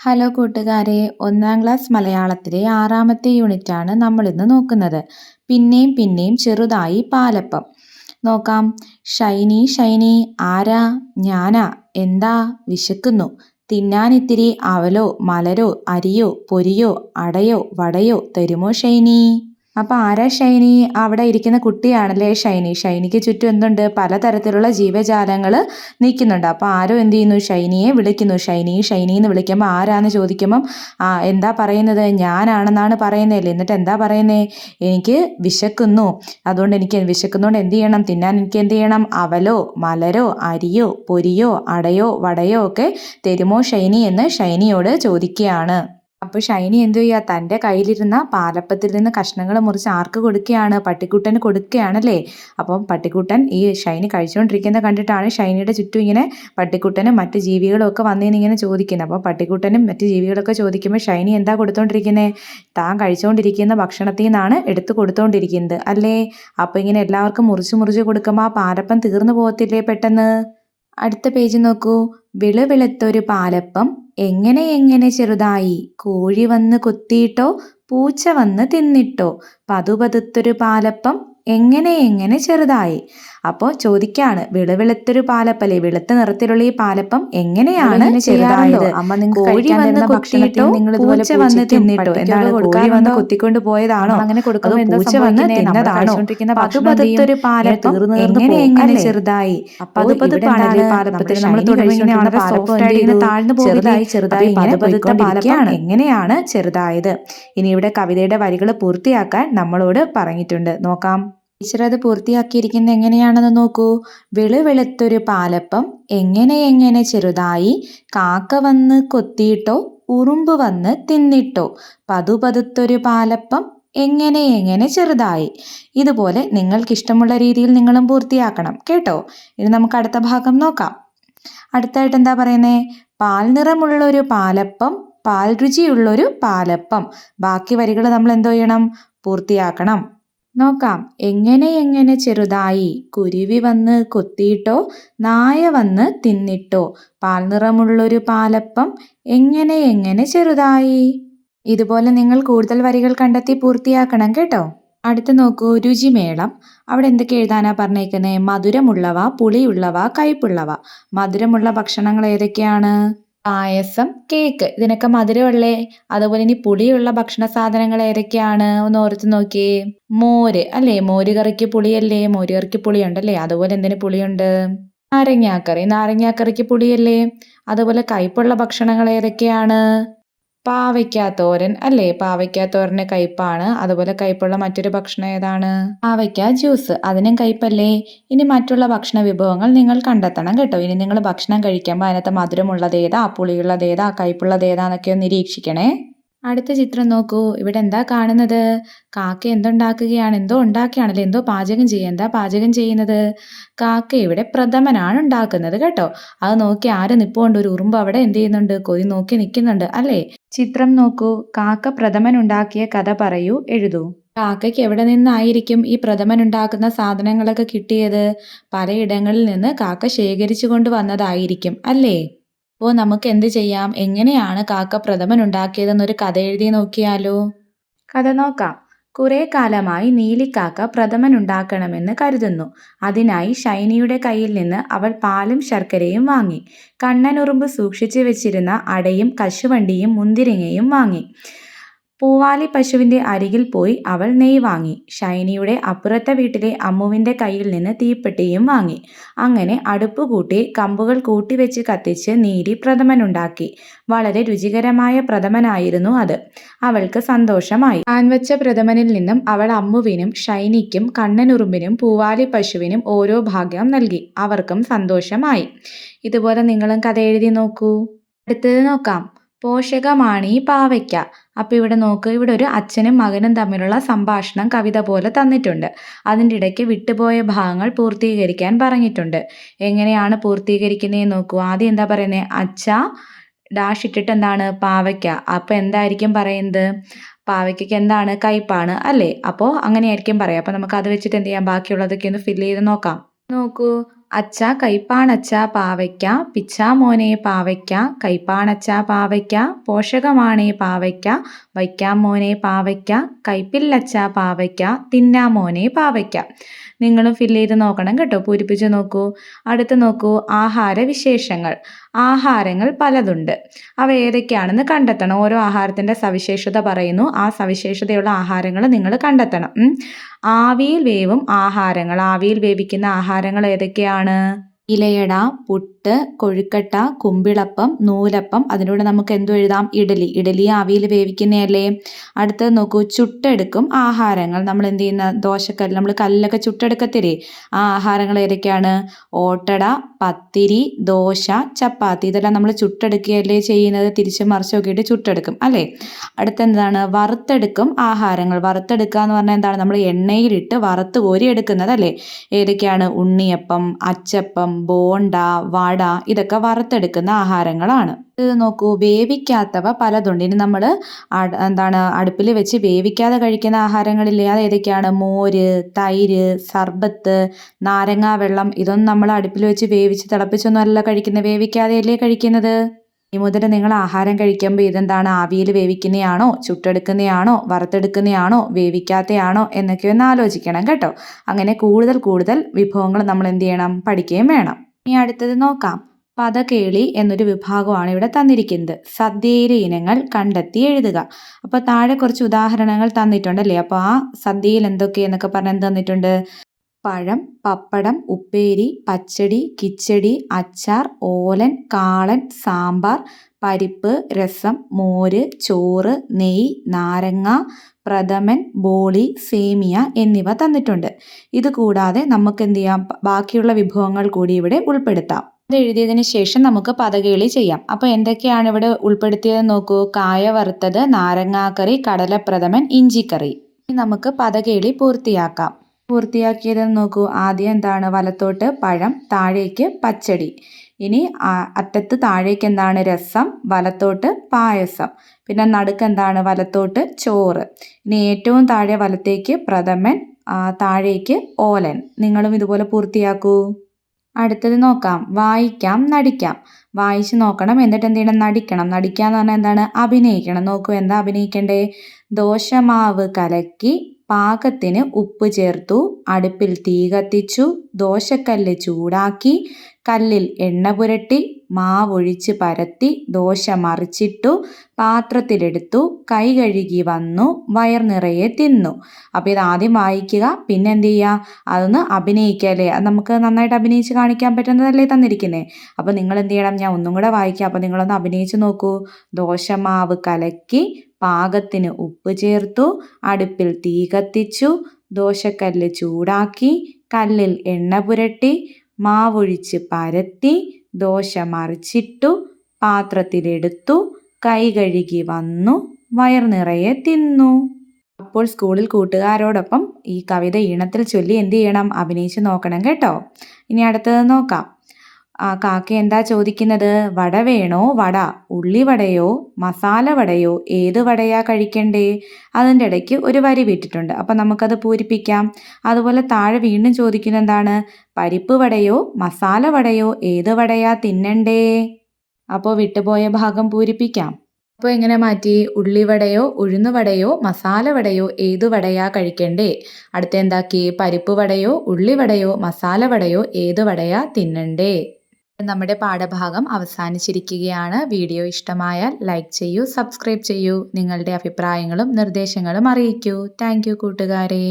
Hello കൂട്ടുകാരെ ഒന്നാം class മലയാളത്തിലെ ആറാമത്തെ യൂണിറ്റാണ് നമ്മളിന്ന് നോക്കുന്നത്. പിന്നെയും പിന്നെയും ചെറുതായി പാലപ്പം. നോക്കാം. ഷൈനി ഷൈനി ആരാ? ഞാനാ. എന്താ? വിശക്കുന്നു. തിന്നാനിത്തിരി അവലോ മലരോ അരിയോ പൊരിയോ അടയോ വടയോ തരുമോ ഷൈനി? അപ്പോൾ ആരാ ഷൈനി? അവിടെ ഇരിക്കുന്ന കുട്ടിയാണല്ലേ ഷൈനി. ഷൈനിക്ക് ചുറ്റും എന്തുണ്ട്? പലതരത്തിലുള്ള ജീവജാലങ്ങൾ നിൽക്കുന്നുണ്ട്. അപ്പോൾ ആരോ എന്ത് ചെയ്യുന്നു? ഷൈനിയെ വിളിക്കുന്നു. ഷൈനി ഷൈനി എന്ന് വിളിക്കുമ്പോൾ ആരാന്ന് ചോദിക്കുമ്പം എന്താ പറയുന്നത്? ഞാനാണെന്നാണ് പറയുന്നതല്ലേ? എന്നിട്ട് എന്താ പറയുന്നത് എനിക്ക് വിശക്കുന്നു. അതുകൊണ്ട് എനിക്ക് വിശക്കുന്നതുകൊണ്ട് എന്ത് ചെയ്യണം? തിന്നാൻ എനിക്ക് എന്ത് ചെയ്യണം? അവലോ മലരോ അരിയോ പൊരിയോ അടയോ വടയോ ഒക്കെ തരുമോ ഷൈനി? എന്ന് ഷൈനിയോട് ചോദിക്കുകയാണ്. അപ്പോൾ ഷൈനി എന്തു ചെയ്യുക തന്റെ കയ്യിലിരുന്ന പാലപ്പത്തിൽ നിന്ന് കഷ്ണങ്ങൾ മുറിച്ച് ആർക്ക് കൊടുക്കുകയാണ്? പട്ടിക്കുട്ടന് കൊടുക്കുകയാണല്ലേ? അപ്പം പട്ടിക്കുട്ടൻ ഈ ഷൈനി കഴിച്ചുകൊണ്ടിരിക്കുന്നത് കണ്ടിട്ടാണ് ഷൈനിയുടെ ചുറ്റും ഇങ്ങനെ പട്ടിക്കുട്ടനും മറ്റ് ജീവികളും ഒക്കെ വന്നതിന് ഇങ്ങനെ ചോദിക്കുന്നത്. അപ്പോൾ പട്ടിക്കുട്ടനും മറ്റ് ജീവികളൊക്കെ ചോദിക്കുമ്പോൾ ഷൈനി എന്താ കൊടുത്തോണ്ടിരിക്കുന്നത് താൻ കഴിച്ചുകൊണ്ടിരിക്കുന്ന ഭക്ഷണത്തിൽ നിന്നാണ് എടുത്തു കൊടുത്തോണ്ടിരിക്കുന്നത് അല്ലേ? അപ്പോൾ ഇങ്ങനെ എല്ലാവർക്കും മുറിച്ച് മുറിച്ച് കൊടുക്കുമ്പോൾ ആ പാലപ്പം തീർന്നു പോകത്തില്ലേ പെട്ടെന്ന്? അടുത്ത പേജ് നോക്കൂ. വിളവിളത്തൊരു പാലപ്പം എങ്ങനെ എങ്ങനെ ചെറുതായി? കോഴി വന്ന് കൊത്തിയിട്ടോ? പൂച്ച വന്ന് തിന്നിട്ടോ? പതുപതുത്തൊരു പാലപ്പം എങ്ങനെ എങ്ങനെ ചെറുതായി? അപ്പോൾ ചോദിക്കാണ് വെളുവെളുത്തൊരു പാലപ്പല്ലേ? വെളുത്ത നിറത്തിലുള്ള ഈ പാലപ്പം എങ്ങനെയാണ് ചെറുതായത്? അമ്മ നിങ്ങൾ കോഴി വന്ന് നിങ്ങൾ പൂച്ച വന്ന് തിന്നിട്ടോ എന്താണ് കോഴി വന്ന് കൊത്തിക്കൊണ്ട് പോയതാണോ? അങ്ങനെ കൊടുക്കുമ്പോൾ പൂച്ച വന്ന് തിന്നതാണോ? പതുപതുത്തൊരു പാലപ്പം എങ്ങനെ എങ്ങനെ ചെറുതായി? അപ്പോൾ പതുപതുപ്പാണല്ലേ പാലപ്പത്തിൽ നമ്മൾ തുടങ്ങിയാണ് വളരെ സോഫ്റ്റ് ആയിട്ട് താഴ്ന്നു ചെറുതായി ചെറുതായി പതുപതുത്ത പാലപ്പം. എങ്ങനെയാണ് ചെറുതായത്? ഇനി ഇവിടെ കവിതയുടെ വരികൾ പൂർത്തിയാക്കാൻ നമ്മളോട് പറഞ്ഞിട്ടുണ്ട്. നോക്കാം. ടീച്ചർ അത് പൂർത്തിയാക്കിയിരിക്കുന്നത് എങ്ങനെയാണെന്ന് നോക്കൂ. വെളുവെളുത്തൊരു പാലപ്പം എങ്ങനെ എങ്ങനെ ചെറുതായി കാക്ക വന്ന് കൊത്തിയിട്ടോ ഉറുമ്പ് വന്ന് തിന്നിട്ടോ പതുപതുത്തൊരു പാലപ്പം എങ്ങനെ എങ്ങനെ ചെറുതായി. ഇതുപോലെ നിങ്ങൾക്ക് ഇഷ്ടമുള്ള രീതിയിൽ നിങ്ങളും പൂർത്തിയാക്കണം. കേട്ടോ? ഇനി നമുക്ക് അടുത്ത ഭാഗം നോക്കാം. അടുത്തായിട്ട് എന്താ പറയുന്നത് പാൽ നിറമുള്ളൊരു പാലപ്പം പാൽ രുചിയുള്ളൊരു പാലപ്പം. ബാക്കി വരികൾ നമ്മൾ എന്തോ ചെയ്യണം? പൂർത്തിയാക്കണം. നോക്കാം. എങ്ങനെ എങ്ങനെ ചെറുതായി കുരുവി വന്ന് കൊത്തിയിട്ടോ നായ വന്ന് തിന്നിട്ടോ പാൽ നിറമുള്ളൊരു പാലപ്പം എങ്ങനെ എങ്ങനെ ചെറുതായി? ഇതുപോലെ നിങ്ങൾ കൂടുതൽ വരികൾ കണ്ടെത്തി പൂർത്തിയാക്കണം കേട്ടോ. അടുത്ത് നോക്കൂ രുചിമേളം. അവിടെ എന്തൊക്കെ എഴുതാനാ പറഞ്ഞേക്കുന്നത് മധുരമുള്ളവ പുളിയുള്ളവ കയ്പുള്ളവ. മധുരമുള്ള ഭക്ഷണങ്ങൾ ഏതൊക്കെയാണ്? പായസം കേക്ക്. ഇതിനൊക്കെ മധുരമുള്ളേ. അതുപോലെ ഇനി പുളിയുള്ള ഭക്ഷണ സാധനങ്ങൾ ഏതൊക്കെയാണ്? ഒന്ന് ഓർത്ത് നോക്കിയേ. മോര് അല്ലേ? മോര് കറിക്ക് പുളിയല്ലേ? മോര് കറിക്ക് പുളിയുണ്ടല്ലേ? അതുപോലെ എന്തിന് പുളിയുണ്ട്? നാരങ്ങാക്കറി. നാരങ്ങാക്കറിക്ക് പുളിയല്ലേ? അതുപോലെ കയ്പുള്ള ഭക്ഷണങ്ങൾ ഏതൊക്കെയാണ്? പാവയ്ക്കാത്തോരൻ അല്ലേ? പാവയ്ക്കാത്തോരന് കയ്പാണ്. അതുപോലെ കയ്പുള്ള മറ്റൊരു ഭക്ഷണം ഏതാണ്? പാവയ്ക്ക ജ്യൂസ്. അതിനും കയ്പല്ലേ? ഇനി മറ്റുള്ള ഭക്ഷണ വിഭവങ്ങൾ നിങ്ങൾ കണ്ടെത്തണം കേട്ടോ. ഇനി നിങ്ങൾ ഭക്ഷണം കഴിക്കുമ്പോൾ അതിനകത്ത് മധുരമുള്ളത് ഏതാ? പുളിയുള്ളത് ഏതാ? കയ്പുള്ളത് ഏതാന്നൊക്കെ ഒന്ന് നിരീക്ഷിക്കണേ. അടുത്ത ചിത്രം നോക്കൂ. ഇവിടെ എന്താ കാണുന്നത്? കാക്ക എന്തുണ്ടാക്കുകയാണ്? എന്തോ ഉണ്ടാക്കുകയാണല്ലോ? എന്തോ പാചകം ചെയ്യുക. എന്താ പാചകം ചെയ്യുന്നത്? കാക്ക ഇവിടെ പ്രഥമനാണ് ഉണ്ടാക്കുന്നത് കേട്ടോ. അത് നോക്കി ആരും നിപ്പോണ്ട്? ഒരു ഉറുമ്പ് അവിടെ എന്ത് ചെയ്യുന്നുണ്ട്? കൊതി നോക്കി നിൽക്കുന്നുണ്ട് അല്ലേ? ചിത്രം നോക്കൂ. കാക്ക പ്രഥമൻ ഉണ്ടാക്കിയ കഥ പറയൂ. എഴുതൂ. കാക്കയ്ക്ക് എവിടെ നിന്നായിരിക്കും ഈ പ്രഥമൻ ഉണ്ടാക്കുന്ന സാധനങ്ങളൊക്കെ കിട്ടിയത്? പലയിടങ്ങളിൽ നിന്ന് കാക്ക ശേഖരിച്ചു കൊണ്ട് വന്നതായിരിക്കും അല്ലേ? അപ്പോൾ നമുക്ക് എന്ത് ചെയ്യാം? എങ്ങനെയാണ് കാക്ക പ്രഥമൻ ഉണ്ടാക്കിയതെന്നൊരു കഥ എഴുതി നോക്കിയാലോ? കഥ നോക്കാം. കുറേ കാലമായി നീലിക്കാക്ക പ്രഥമൻ ഉണ്ടാക്കണമെന്ന് കരുതുന്നു. അതിനായി ഷൈനിയുടെ കയ്യിൽ നിന്ന് അവൾ പാലും ശർക്കരയും വാങ്ങി. കണ്ണനുറുമ്പ് സൂക്ഷിച്ചു വെച്ചിരുന്ന അടയും കശുവണ്ടിയും മുന്തിരിങ്ങയും വാങ്ങി. പൂവാലി പശുവിന്റെ അരികിൽ പോയി അവൾ നെയ് വാങ്ങി. ഷൈനിയുടെ അപ്പുറത്തെ വീട്ടിലെ അമ്മുവിന്റെ കയ്യിൽ നിന്ന് തീപ്പെട്ടിയും വാങ്ങി. അങ്ങനെ അടുപ്പ് കൂട്ടി കമ്പുകൾ കൂട്ടിവെച്ച് കത്തിച്ച് നീരി പ്രഥമനുണ്ടാക്കി. വളരെ രുചികരമായ പ്രഥമനായിരുന്നു അത്. അവൾക്ക് സന്തോഷമായി. താൻ വെച്ച പ്രഥമനിൽ നിന്നും അവൾ അമ്മുവിനും ഷൈനിക്കും കണ്ണനുറുമ്പിനും പൂവാലി പശുവിനും ഓരോ ഭാഗ്യം നൽകി. അവർക്കും സന്തോഷമായി. ഇതുപോലെ നിങ്ങളും കഥ എഴുതി നോക്കൂ. അടുത്തത് നോക്കാം. പോഷകമാണീ പാവയ്ക്ക. അപ്പോൾ ഇവിടെ നോക്ക് ഇവിടെ ഒരു അച്ഛനും മകനും തമ്മിലുള്ള സംഭാഷണം കവിത പോലെ തന്നിട്ടുണ്ട്. അതിന്റെ ഇടയ്ക്ക് വിട്ടുപോയ ഭാഗങ്ങൾ പൂർത്തീകരിക്കാൻ പറഞ്ഞിട്ടുണ്ട്. എങ്ങനെയാണ് പൂർത്തീകരിക്കുന്നതെന്ന് നോക്കൂ. ആദ്യം എന്താ പറയുന്നത് അച്ഛ ഡാഷ് ഇട്ടിട്ട് എന്താണ്? പാവയ്ക്ക. അപ്പോൾ എന്തായിരിക്കും പറയുന്നത്? പാവയ്ക്കയ്ക്ക് എന്താണ്? കയ്പാണ് അല്ലേ? അപ്പോൾ അങ്ങനെയായിരിക്കും പറയാം അപ്പോൾ നമുക്ക് അത് വെച്ചിട്ട് എന്ത് ചെയ്യാം? ബാക്കിയുള്ളതൊക്കെ ഒന്ന് ഫില്ല് ചെയ്ത് നോക്കാം. നോക്കൂ. അച്ഛ കൈപ്പാണച്ച പാവയ്ക്ക പിച്ചാമോനെ പാവയ്ക്ക കൈപ്പാണച്ച പാവയ്ക്ക പോഷകമാണേ പാവയ്ക്ക വയ്ക്കാമോനെ പാവയ്ക്ക കൈപ്പില്ലച്ച പാവയ്ക്ക തിന്നാമോനെ പാവയ്ക്ക. നിങ്ങളും ഫില്ല് ചെയ്ത് നോക്കണം കേട്ടോ പൂരിപ്പിച്ച് നോക്കൂ. അടുത്ത് നോക്കൂ ആഹാര വിശേഷങ്ങൾ ആഹാരങ്ങൾ പലതുണ്ട്. അവ ഏതൊക്കെയാണെന്ന് കണ്ടെത്തണം. ഓരോ ആഹാരത്തിന്റെ സവിശേഷത പറയുന്നു. ആ സവിശേഷതയുള്ള ആഹാരങ്ങൾ നിങ്ങൾ കണ്ടെത്തണം. ആവിയിൽ വേവും ആഹാരങ്ങൾ. ആവിയിൽ വേവിക്കുന്ന ആഹാരങ്ങൾ ഏതൊക്കെയാണ്? എന്താണ് ഇലയട പുട്ട് കൊഴുക്കട്ട കുമ്പിളപ്പം നൂലപ്പം. അതിനോട് നമുക്ക് എന്തു എഴുതാം? ഇഡലി. ഇഡലി ആവിയിൽ വേവിക്കുന്നതല്ലേ? അടുത്തത് നോക്കൂ. ചുട്ടെടുക്കും ആഹാരങ്ങൾ. നമ്മൾ എന്ത് ചെയ്യുന്ന? ദോശക്കല്ല്. നമ്മൾ കല്ലൊക്കെ ചുട്ടെടുക്കത്തില്ലേ? ആ ആഹാരങ്ങൾ ഏതൊക്കെയാണ്? ഓട്ടട പത്തിരി ദോശ ചപ്പാത്തി. ഇതെല്ലാം നമ്മൾ ചുട്ടെടുക്കുകയല്ലേ ചെയ്യുന്നത്? തിരിച്ച് മറിച്ച് ഇട്ട് ചുട്ടെടുക്കും അല്ലേ? അടുത്തെന്താണ് വറുത്തെടുക്കും ആഹാരങ്ങൾ. വറുത്തെടുക്കുക എന്ന് പറഞ്ഞാൽ എന്താണ്? നമ്മൾ എണ്ണയിലിട്ട് വറുത്ത് കോരി എടുക്കുന്നത് അല്ലേ? ഏതൊക്കെയാണ്? ഉണ്ണിയപ്പം അച്ചപ്പം ബോണ്ട വട ഇതൊക്കെ വറുത്തെടുക്കുന്ന ആഹാരങ്ങളാണ്. ഇത് നോക്കൂ വേവിക്കാത്തവ പലതുണ്ട്. ഇനി നമ്മൾ എന്താണ് അടുപ്പിൽ വെച്ച് വേവിക്കാതെ കഴിക്കുന്ന ആഹാരങ്ങളില്ലേ? അത് ഏതൊക്കെയാണ്? മോര് തൈര് സർബത്ത് നാരങ്ങാ വെള്ളം. ഇതൊന്നും നമ്മൾ അടുപ്പിൽ വെച്ച് വേവിച്ച് തിളപ്പിച്ചൊന്നും അല്ല കഴിക്കുന്നത്. വേവിക്കാതെയല്ലേ കഴിക്കുന്നത്? ഇനി മുതൽ നിങ്ങൾ ആഹാരം കഴിക്കുമ്പോൾ ഇതെന്താണ്? ആവിയിൽ വേവിക്കുന്നതാണോ ചുട്ടെടുക്കുന്നതാണോ വറുത്തെടുക്കുന്നതാണോ വേവിക്കാത്തയാണോ? എന്നൊക്കെ ഒന്ന് ആലോചിക്കണം കേട്ടോ. അങ്ങനെ കൂടുതൽ കൂടുതൽ വിഭവങ്ങൾ നമ്മൾ എന്ത് ചെയ്യണം? പഠിക്കുകയും വേണം. ഇനി അടുത്തത് നോക്കാം. പദകേളി എന്നൊരു വിഭാഗമാണ് ഇവിടെ തന്നിരിക്കുന്നത്. സദ്യയിലെ ഇനങ്ങൾ കണ്ടെത്തി എഴുതുക. അപ്പോൾ താഴെ കുറച്ച് ഉദാഹരണങ്ങൾ തന്നിട്ടുണ്ടല്ലേ അപ്പോൾ ആ സദ്യയിൽ എന്തൊക്കെയെന്നൊക്കെ പറഞ്ഞ് തന്നിട്ടുണ്ട്? പഴം പപ്പടം ഉപ്പേരി പച്ചടി കിച്ചടി അച്ചാർ ഓലൻ കാളൻ സാമ്പാർ പരിപ്പ് രസം മോര് ചോറ് നെയ്യ് നാരങ്ങ പ്രഥമൻ ബോളി സേമിയ എന്നിവ തന്നിട്ടുണ്ട്. ഇത് കൂടാതെ നമുക്ക് എന്ത് ചെയ്യാം? ബാക്കിയുള്ള വിഭവങ്ങൾ കൂടി ഇവിടെ ഉൾപ്പെടുത്താം. ഇത് എഴുതിയതിന് ശേഷം നമുക്ക് പദകേളി ചെയ്യാം. അപ്പോൾ എന്തൊക്കെയാണ് ഇവിടെ ഉൾപ്പെടുത്തിയത് നോക്കൂ. കായ വറുത്തത് നാരങ്ങാക്കറി കടലപ്രഥമൻ ഇഞ്ചിക്കറി. നമുക്ക് പദകേളി പൂർത്തിയാക്കാം. പൂർത്തിയാക്കിയതെന്ന് നോക്കൂ. ആദ്യം എന്താണ്? വലത്തോട്ട് പഴം താഴേക്ക് പച്ചടി. ഇനി അറ്റത്ത് താഴേക്ക് എന്താണ്? രസം വലത്തോട്ട് പായസം. പിന്നെ നടുക്ക് എന്താണ്? വലത്തോട്ട് ചോറ്. ഇനി ഏറ്റവും താഴെ വലത്തേക്ക് പ്രഥമൻ താഴേക്ക് ഓലൻ. നിങ്ങളും ഇതുപോലെ പൂർത്തിയാക്കൂ. അടുത്തത് നോക്കാം. വായിക്കാം നടിക്കാം. വായിച്ച് നോക്കണം. എന്നിട്ട് എന്ത് ചെയ്യണം? നടിക്കണം. നടിക്കുക എന്ന് പറഞ്ഞാൽ എന്താണ്? അഭിനയിക്കണം. നോക്കൂ എന്താ അഭിനയിക്കണ്ടേ ദോശമാവ് കലക്കി പാകത്തിന് ഉപ്പ് ചേർത്തു. അടുപ്പിൽ തീ കത്തിച്ചു. ദോശക്കല്ല് ചൂടാക്കി. കല്ലിൽ എണ്ണ പുരട്ടി. മാവൊഴിച്ച് പരത്തി. ദോശ മറിച്ചിട്ടു. പാത്രത്തിലെടുത്തു. കൈ കഴുകി വന്നു. വയർ നിറയെ തിന്നു. അപ്പോൾ ഇത് ആദ്യം വായിക്കുക. പിന്നെ എന്ത് ചെയ്യുക അതൊന്ന് അഭിനയിക്കുക അല്ലേ അത് നമുക്ക് നന്നായിട്ട് അഭിനയിച്ച് കാണിക്കാൻ പറ്റുന്നതല്ലേ തന്നിരിക്കുന്നത് അപ്പോൾ നിങ്ങൾ എന്ത് ചെയ്യണം ഞാൻ ഒന്നും കൂടെ വായിക്കാം. അപ്പോൾ നിങ്ങളൊന്ന് അഭിനയിച്ച് നോക്കൂ. ദോശ മാവ് കലക്കി. പാകത്തിന് ഉപ്പ് ചേർത്തു അടുപ്പിൽ തീ കത്തിച്ചു ദോശക്കല്ല് ചൂടാക്കി കല്ലിൽ എണ്ണ പുരട്ടി മാവൊഴിച്ച് പരത്തി ദോശ മറിച്ചിട്ടു പാത്രത്തിലെടുത്തു കൈ കഴുകി വന്നു വയർ നിറയെ തിന്നു. അപ്പോൾ സ്കൂളിൽ കൂട്ടുകാരോടൊപ്പം ഈ കവിത ഈണത്തിൽ ചൊല്ലി എന്ത് ചെയ്യണം? അഭിനയിച്ച് നോക്കണം കേട്ടോ. ഇനി അടുത്തത് നോക്കാം. ആ കാക്ക എന്താ ചോദിക്കുന്നത്? വട വേണോ? വട. ഉള്ളിവടയോ മസാല വടയോ? ഏത് വടയാ കഴിക്കണ്ടേ? അതിന്റെ ഇടയ്ക്ക് ഒരു വരി വിട്ടിട്ടുണ്ട്. അപ്പം നമുക്കത് പൂരിപ്പിക്കാം. അതുപോലെ താഴെ വീണ്ടും ചോദിക്കുന്ന എന്താണ്? പരിപ്പ് വടയോ? മസാല വടയോ? ഏത് വടയാ തിന്നണ്ടേ? അപ്പോൾ വിട്ടുപോയ ഭാഗം പൂരിപ്പിക്കാം. അപ്പോൾ എങ്ങനെ മാറ്റി? ഉള്ളിവടയോ ഉഴുന്നുവടയോ മസാല വടയോ? ഏത് വടയാ കഴിക്കണ്ടേ? അടുത്ത എന്താക്കി? പരിപ്പ് വടയോ? ഉള്ളിവടയോ മസാല വടയോ? ഏത് വടയാ തിന്നണ്ടേ? നമ്മുടെ പാഠഭാഗം അവസാനിച്ചിരിക്കുകയാണ്. വീഡിയോ ഇഷ്ടമായാൽ ലൈക്ക് ചെയ്യൂ സബ്സ്ക്രൈബ് ചെയ്യൂ. നിങ്ങളുടെ അഭിപ്രായങ്ങളും നിർദ്ദേശങ്ങളും അറിയിക്കൂ. താങ്ക് കൂട്ടുകാരെ.